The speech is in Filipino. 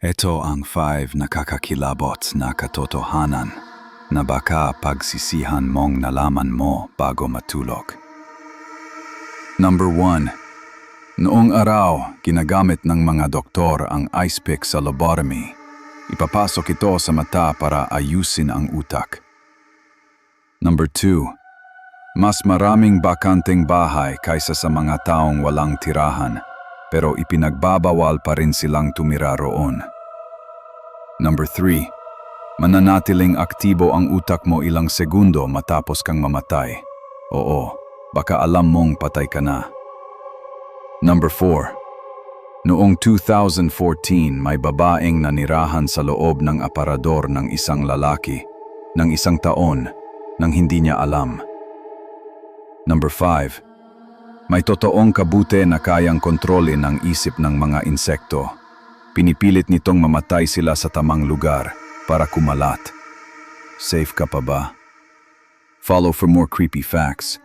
Ito ang five nakakakilabot na katotohanan na baka pagsisihan mong nalaman mo bago matulog. Number 1. Noong araw, ginagamit ng mga doktor ang ice pick sa lobotomy. Ipapasok ito sa mata para ayusin ang utak. Number 2. Mas maraming bakanteng bahay kaysa sa mga taong walang tirahan, pero ipinagbabawal pa rin silang tumira roon. Number 3. Mananatiling aktibo ang utak mo ilang segundo matapos kang mamatay. Oo, baka alam mong patay ka na. Number 4. Noong 2014, may babaeng nanirahan sa loob ng aparador ng isang lalaki ng isang taon nang hindi niya alam. Number 5. May totoong kabute na kayang kontrolin ang isip ng mga insekto. Pinipilit nitong mamatay sila sa tamang lugar para kumalat. Safe ka pa ba? Follow for more creepy facts